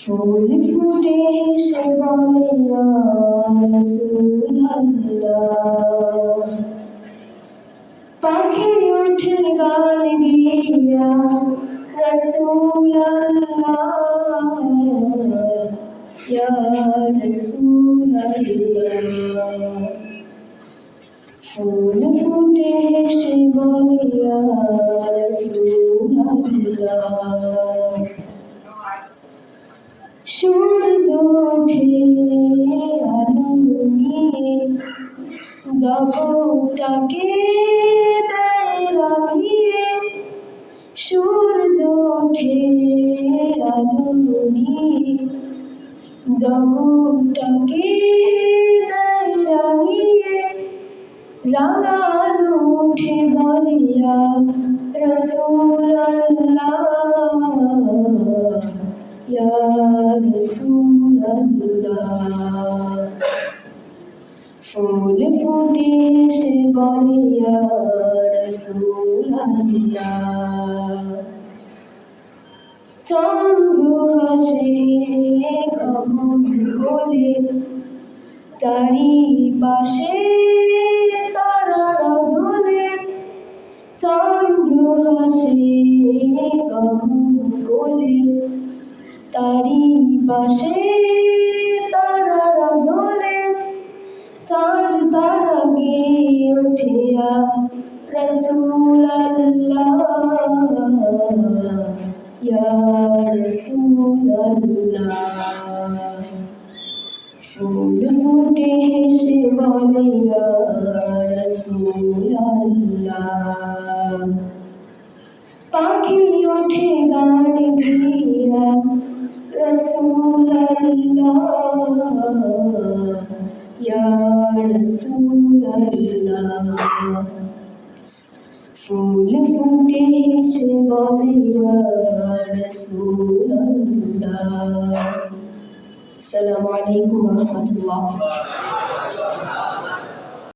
ফুল ফুটে সে বলে পাখি ওঠে গান গিয়া রসুল্লাহ ইয়া রসুল্লাহ ফুল ফুটে সে বলে সূর্য ওঠে আলো নিয়ে, জগৎটাকে দেয় সূর্য ওঠে আলো নিয়ে, জগৎটাকে রাঙালো উঠে বলিয়া রসুল্লাহ ফুল ফুটে সে বলিয়া রসুল্লাহ চন্দ্র হাসে গগন বলে তারি পাশে তারি তারারা দোলে চাঁদ তারা গিয়ে উঠিয়া ইয়া ফুল ফুটে হেসে বলে ইয়া Ya Rasulallah Full foundation of Ya Rasulallah Assalamu alaikum wa